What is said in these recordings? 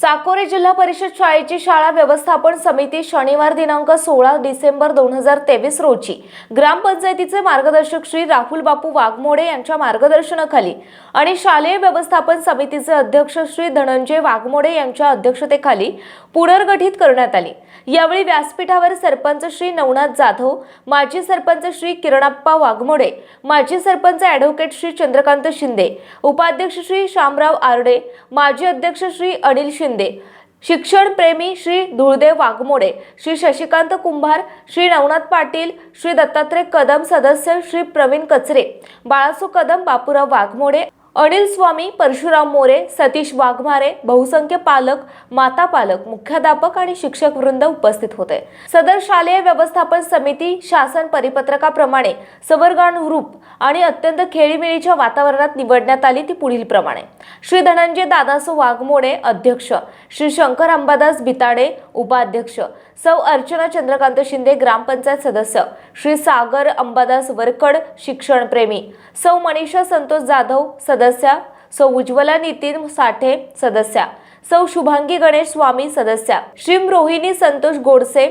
चाकोरे जिल्हा परिषद शाळेची शाळा व्यवस्थापन समिती शनिवार दिनांक सोळा डिसेंबर दोन हजार तेवीस रोजी. ग्रामपंचायतीचे मार्गदर्शक श्री राहुल बापू वाघमोडे यांच्या मार्गदर्शनाखाली आणि शालेय व्यवस्थापन समितीचे अध्यक्ष श्री धनंजय वाघमोडे यांच्या अध्यक्षतेखाली पुनर्गठित करण्यात आली. यावेळी व्यासपीठावर सरपंच श्री नवनाथ जाधव माजी सरपंच श्री किरणाप्पा वाघमोडे माजी सरपंच ॲडव्होकेट श्री चंद्रकांत शिंदे उपाध्यक्ष श्री शामराव आरडे माजी अध्यक्ष श्री अनिल शिंदे शिक्षण प्रेमी श्री धुळदेव वाघमोडे श्री शशिकांत कुंभार श्री नवनाथ पाटील श्री दत्तात्रय कदम सदस्य श्री प्रवीण कचरे बाळासू कदम बापूराव वाघमोडे अनिल स्वामी परशुराम मोरे सतीश वाघमारे बहुसंख्य पालक माता पालक मुख्याध्यापक आणि शिक्षक वृंद उपस्थित होते. सदर शालेय व्यवस्थापन समिती शासन परिपत्रकाप्रमाणे सवर्गानुरूप आणि अत्यंत खेळीमेळीच्या वातावरणात निवडण्यात आली ती पुढील प्रमाणे. श्री धनंजय दादासो वाघमोडे अध्यक्ष श्री शंकर अंबादास भिताडे उपाध्यक्ष सौ अर्चना चंद्रकांत शिंदे ग्रामपंचायत सदस्य श्री सागर अंबादास वरकड शिक्षणप्रेमी सौ मनीषा संतोष जाधव सदस्य सौ उज्ज्वला नितीन साठे सदस्या सौ शुभांगी गणेश स्वामी सदस्या श्री रोहिणी संतोष गोडसे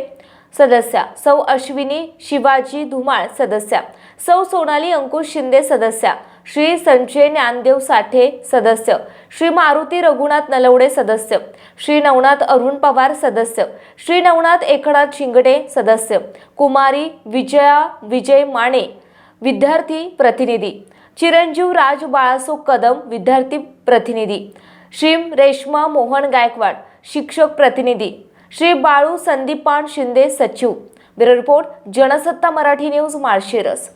सदस्या सौ अश्विनी शिवाजी धुमाळ सदस्या सौ सोनाली अंकुश शिंदे सदस्या श्री संजय ज्ञानदेव साठे सदस्य श्री मारुती रघुनाथ नलवडे सदस्य श्री नवनाथ अरुण पवार सदस्य श्री नवनाथ एकनाथ शिंगडे सदस्य कुमारी विजया विजय माने विद्यार्थी प्रतिनिधी चिरंजीव राज बाळासो कदम विद्यार्थी प्रतिनिधी. श्री रेश्मा मोहन गायकवाड शिक्षक प्रतिनिधी. श्री बाळू संदीपान शिंदे सचिव. Bureau report Jansatta Marathi news Malshiras.